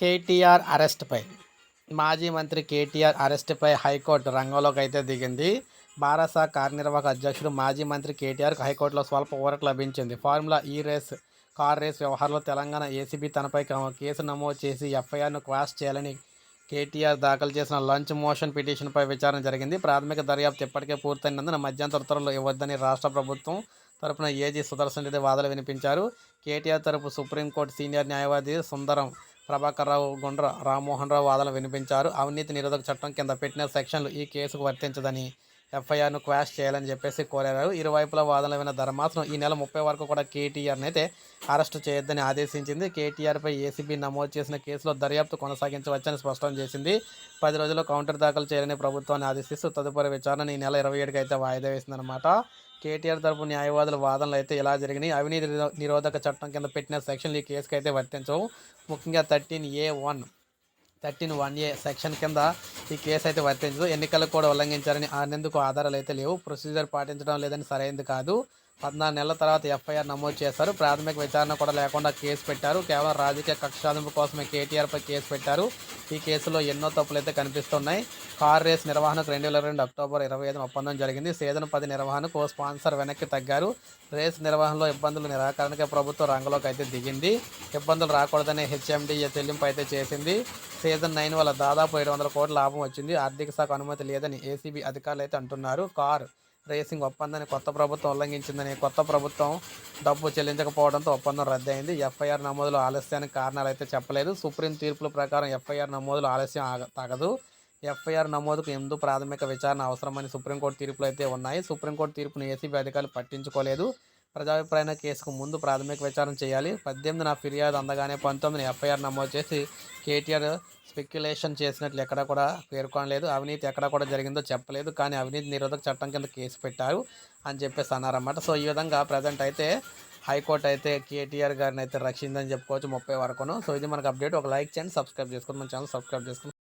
కేటీఆర్ అరెస్ట్పై మాజీ మంత్రి కేటీఆర్ అరెస్ట్పై హైకోర్టు రంగంలోకి అయితే దిగింది. భారత కార్యనిర్వాహక అధ్యక్షుడు మాజీ మంత్రి కేటీఆర్కు హైకోర్టులో స్వల్ప ఊరట లభించింది. ఫార్ములా ఈ రేస్ కార్ రేస్ వ్యవహారంలో తెలంగాణ ఏసీబీ తనపై కేసు నమోదు చేసి ఎఫ్ఐఆర్ను క్వాష్ చేయాలని కేటీఆర్ దాఖలు చేసిన లంచ్ మోషన్ పిటిషన్పై విచారణ జరిగింది. ప్రాథమిక దర్యాప్తు ఇప్పటికే పూర్తయినందున మధ్యంతర ఉత్తర్వులు ఇవ్వద్దని రాష్ట్ర ప్రభుత్వం తరపున ఏజీ సుదర్శన్ రెడ్డి వాదనలు వినిపించారు. కేటీఆర్ తరపు సుప్రీంకోర్టు సీనియర్ న్యాయవాది సుందరం ప్రభాకర్ రావు గుండ్ర రామ్మోహన్ రావు వాదనలు వినిపించారు. అవినీతి నిరోధక చట్టం కింద పెట్టిన సెక్షన్లు ఈ కేసుకు వర్తించదని ఎఫ్ఐఆర్ను క్వాష్ చేయాలని చెప్పేసి కోరారు. ఇరువైపుల వాదనలు విన్న ధర్మాసనం ఈ నెల ముప్పై వరకు కూడా కేటీఆర్ని అయితే అరెస్టు చేయొద్దని ఆదేశించింది. కేటీఆర్పై ఏసీబీ నమోదు చేసిన కేసులో దర్యాప్తు కొనసాగించవచ్చని స్పష్టం చేసింది. పది రోజుల్లో కౌంటర్ దాఖలు చేయాలని ప్రభుత్వాన్ని ఆదేశిస్తూ తదుపరి విచారణ ఈ నెల ఇరవై ఏడుకి అయితే వాయిదా వేసిందనమాట కేటీఆర్ తరపు న్యాయవాదుల వాదనలు అయితే ఇలా జరిగినాయి? అవినీతి నిరోధక చట్టం కింద పెట్టిన సెక్షన్లు ఈ కేసుకి అయితే వర్తించవు. ముఖ్యంగా thirteen A one thirteen one A section కింద ఈ కేసు అయితే వర్తించదు. ఎన్నికలు కూడా ఉల్లంఘించారని అనేందుకు ఆధారాలు అయితే లేవు. ప్రొసీజర్ పాటించడం లేదని సరైనది కాదు. పద్నాలుగు నెలల తర్వాత ఎఫ్ఐఆర్ నమోదు చేశారు. ప్రాథమిక విచారణ కూడా లేకుండా కేసు పెట్టారు. కేవలం రాజకీయ కక్షాదింపు కోసమే కేటీఆర్పై కేసు పెట్టారు. ఈ కేసులో ఎన్నో తప్పులు అయితే కనిపిస్తున్నాయి. కార్ రేస్ నిర్వహణకు రెండు వేల రెండు అక్టోబర్ ఇరవై ఐదున ఒప్పందం జరిగింది. సీజన్ పది నిర్వహణకు స్పాన్సర్ వెనక్కి తగ్గారు. రేస్ నిర్వహణలో ఇబ్బందులు నిరాకరణకే ప్రభుత్వం రంగంలోకి అయితే దిగింది. ఇబ్బందులు రాకూడదనే హెచ్ఎండిఏ చెల్లింపు అయితే చేసింది. సీజన్ నైన్ వల్ల దాదాపు ఏడు వందల కోట్ల లాభం వచ్చింది. ఆర్థిక శాఖ అనుమతి లేదని ఏసీబీ అధికారులు అయితే అంటున్నారు. కార్ రేసింగ్ ఒప్పందాన్ని కొత్త ప్రభుత్వం ఉల్లంఘించిందని కొత్త ప్రభుత్వం డబ్బు చెల్లించకపోవడంతో ఒప్పందం రద్దయింది. ఎఫ్ఐఆర్ నమోదులు ఆలస్యానికి కారణాలు అయితే చెప్పలేదు. సుప్రీం తీర్పుల ప్రకారం ఎఫ్ఐఆర్ నమోదులు ఆలస్యం ఆగ తగదు. ఎఫ్ఐఆర్ నమోదుకు ఎందు ప్రాథమిక విచారణ అవసరమని సుప్రీంకోర్టు తీర్పులు అయితే ఉన్నాయి. సుప్రీంకోర్టు తీర్పును ఏసీబీ అధికారులు పట్టించుకోలేదు. ప్రజాభిప్రాయ కేసుకు ముందు ప్రాథమిక విచారణ చేయాలి. పద్దెనిమిది నా ఫిర్యాదు అందగానే పంతొమ్మిది ఎఫ్ఐఆర్ నమోదు చేసి కేటీఆర్ స్పెక్యులేషన్ చేసినట్లు ఎక్కడా కూడా పేర్కొనలేదు అవినీతి ఎక్కడ కూడా జరిగిందో చెప్పలేదు. కానీ అవినీతి నిరోధక చట్టం కింద కేసు పెట్టారు అని చెప్పేసి అన్నారన్నమాట. సో ఈ విధంగా ప్రజెంట్ అయితే హైకోర్టు అయితే కేటీఆర్ గారిని అయితే రక్షిందని చెప్పుకోవచ్చు ముప్పై వరకును. సో ఇది మనకు అప్డేట్. ఒక లైక్ చేయండి సబ్స్క్రైబ్ చేసుకోండి. మన ఛానల్ సబ్స్క్రైబ్ చేసుకోండి.